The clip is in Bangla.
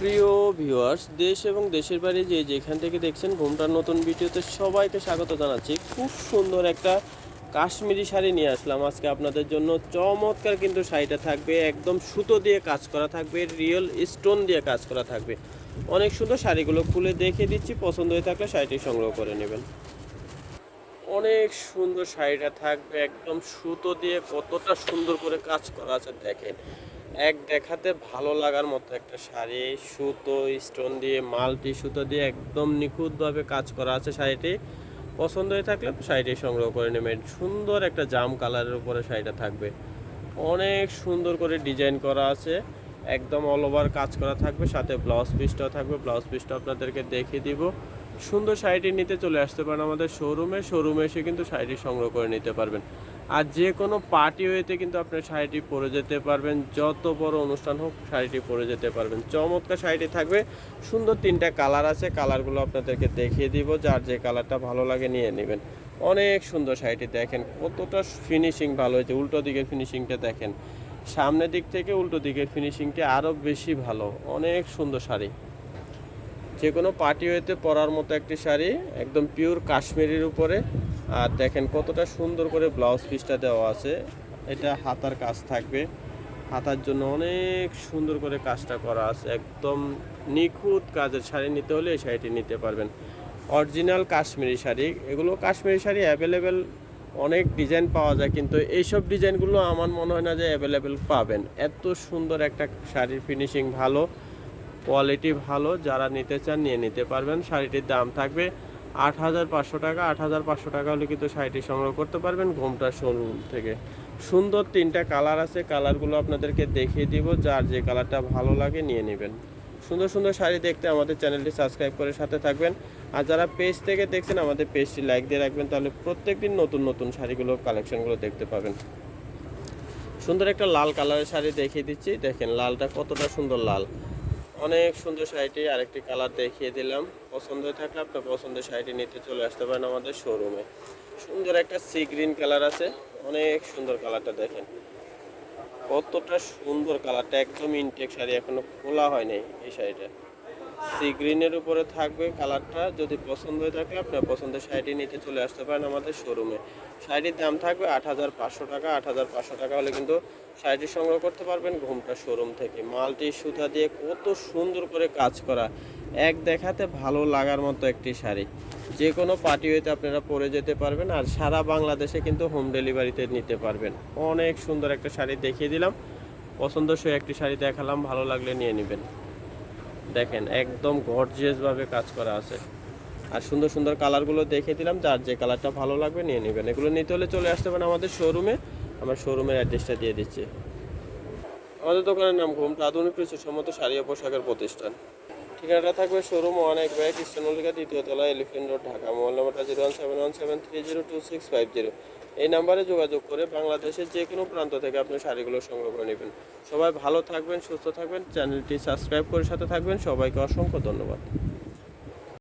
প্রিয় ভিউয়ার্স দেশ এবং দেশের বাইরে যে যেখান থেকে দেখছেন ঘুমটার নতুন ভিডিওতে সবাইকে স্বাগত জানাচ্ছি। খুব সুন্দর একটা কাশ্মীরি শাড়ি নিয়ে আসলাম আজকে আপনাদের জন্য। চমৎকার কিন্তু শাড়িটা থাকবে, একদম সুতো দিয়ে কাজ করা থাকবে রিয়েল স্টোন দিয়ে কাজ করা থাকবে। অনেক সুন্দর শাড়িগুলো খুলে দেখে দিচ্ছি, পছন্দ হয়ে থাকলে শাড়িটি সংগ্রহ করে নেবেন। অনেক সুন্দর শাড়িটা থাকবে, একদম সুতো দিয়ে কতটা সুন্দর করে কাজ করা আছে দেখেন। এক দেখাতে ভালো লাগার মতো একটা শাড়ি, সুতো স্টোন দিয়ে মাল্টি সুতো দিয়ে একদম নিখুঁতভাবে কাজ করা আছে শাড়িটি। পছন্দ হয়ে থাকলে শাড়িটি সংগ্রহ করে নেবেন। সুন্দর একটা জাম কালারের উপরে শাড়িটা থাকবে। অনেক সুন্দর করে ডিজাইন করা আছে। একদম অল ওভার কাজ করা থাকবে। সাথে ব্লাউজ পিসটাও থাকবে। ব্লাউজ পিসটা আপনাদেরকে দেখিয়ে দিব। সুন্দর শাড়িটি নিতে চলে আসতে পারেন আমাদের শোরুমে শোরুমে এসে কিন্তু শাড়িটি সংগ্রহ করে নিতে পারবেন। আর যে কোনো পার্টি ওয়েতে কিন্তু আপনার শাড়িটি পরে যেতে পারবেন। যত বড় অনুষ্ঠান হোক, শাড়িটি পরে যেতে পারবেন। চমৎকার শাড়িটি থাকবে। সুন্দর তিনটা কালার আছে। কালারগুলো আপনাদেরকে দেখিয়ে দিব। যার যে কালারটা ভালো লাগে নিয়ে নেবেন। অনেক সুন্দর শাড়িটি দেখেন। কতটা ফিনিশিং ভালো হয়েছে। উল্টো দিকের ফিনিশিংটা দেখেন। সামনের দিক থেকে উল্টো দিকের ফিনিশিংটা আরও বেশি ভালো। অনেক সুন্দর শাড়ি। যে কোনো পার্টি ওয়েতে পরার মতো একটি শাড়ি, একদম পিওর কাশ্মীরের উপরে। আর দেখেন কতটা সুন্দর করে ব্লাউজ পিসটা দেওয়া আছে। এটা হাতার কাজ থাকবে। হাতার জন্য অনেক সুন্দর করে কাজটা করা আছে। একদম নিখুঁত কাজের শাড়ি নিতে হলে এই শাড়িটি নিতে পারবেন। অরিজিনাল কাশ্মীরি শাড়ি। এগুলো কাশ্মীরি শাড়ি অ্যাভেলেবেল অনেক ডিজাইন পাওয়া যায়, কিন্তু এইসব ডিজাইনগুলো আমার মনে হয় না যে অ্যাভেলেবেল পাবেন। এত সুন্দর একটা শাড়ির ফিনিশিং ভালো কোয়ালিটি ভালো, যারা নিতে চান নিয়ে নিতে পারবেন। শাড়িটির দাম থাকবে আট হাজার পাঁচশো টাকা, আট হাজার পাঁচশো টাকা হলে কিন্তু শাড়িটি সংগ্রহ করতে পারবেন ঘোমটা শোরুম থেকে। সুন্দর তিনটা কালার আছে কালারগুলো আপনাদেরকে দেখিয়ে দিব, যার যে কালারটা ভালো লাগে নিয়ে নেবেন। সুন্দর সুন্দর শাড়ি দেখতে আমাদের চ্যানেলটি সাবস্ক্রাইব করে সাথে থাকবেন। আর যারা পেজ থেকে দেখছেন, আমাদের পেজটি লাইক দিয়ে রাখবেন, তাহলে প্রত্যেকদিন নতুন নতুন শাড়িগুলো কালেকশনগুলো দেখতে পাবেন। সুন্দর একটা লাল কালারের শাড়ি দেখিয়ে দিচ্ছি। দেখেন, লালটা কতটা সুন্দর লাল। অনেক সুন্দর শাড়িটি আরেকটি কালার দেখিয়ে দিলাম। পছন্দ হয়ে থাকলে আপনার পছন্দের শাড়িটি নিতে চলে আসতে পারেন আমাদের শোরুমে সুন্দর একটা সি গ্রিন কালার আছে। অনেক সুন্দর কালারটা দেখেন। কতটা সুন্দর কালারটা, একদম ইনটেক শাড়ি, এখনও খোলা হয়নি এই শাড়িটা। সি গ্রিনের উপরে থাকবে কালারটা। যদি পছন্দ হয়ে থাকে আপনার পছন্দের শাড়িটি নিতে চলে আসতে পারেন আমাদের শোরুমে। শাড়িটির দাম থাকবে আট হাজার পাঁচশো টাকা। আট হাজার পাঁচশো টাকা হলে কিন্তু শাড়িটি সংগ্রহ করতে পারবেন ঘুমটা শোরুম থেকে। মালটি সুতা দিয়ে কত সুন্দর করে কাজ করা। এক দেখাতে ভালো লাগার মতো একটি শাড়ি। যে কোনো পার্টি হইতে আপনারা পরে যেতে পারবেন আর সারা বাংলাদেশে কিন্তু হোম ডেলিভারিতে নিতে পারবেন। অনেক সুন্দর একটা শাড়ি দেখিয়ে দিলাম। পছন্দসই একটি শাড়ি দেখালাম, ভালো লাগলে নিয়ে নেবেন। দেখেন, একদম গর্জিয়াসভাবে কাজ করা আছে। আর সুন্দর সুন্দর কালারগুলো দেখে দিলাম, যার যে কালারটা ভালো লাগবে নিয়ে নেবেন। এগুলো নিতে হলে চলে আসতে পারেন আমাদের শোরুমে আমার শোরুমের অ্যাড্রেসটা দিয়ে দিচ্ছি। আমাদের দোকানের নাম ঘুমটা আধুনিক সম্মত শাড়ি ও পোশাকের প্রতিষ্ঠান। ঠিকানাটা থাকবে শোরুম অনেক ব্যাগ ইস্টার্নলিকা দ্বিতীয় তলা এলিফেন্ট রোড ঢাকা। মোবাইল নাম্বারটা zero one seven one seven three zero two six five zero এই নাম্বারে যোগাযোগ করে বাংলাদেশের যে কোনো প্রান্ত থেকে আপনি শাড়িগুলো সংগ্রহ করে নেবেন। সবাই ভালো থাকবেন, সুস্থ থাকবেন। চ্যানেলটি সাবস্ক্রাইব করে সাথে থাকবেন। সবাইকে অসংখ্য ধন্যবাদ।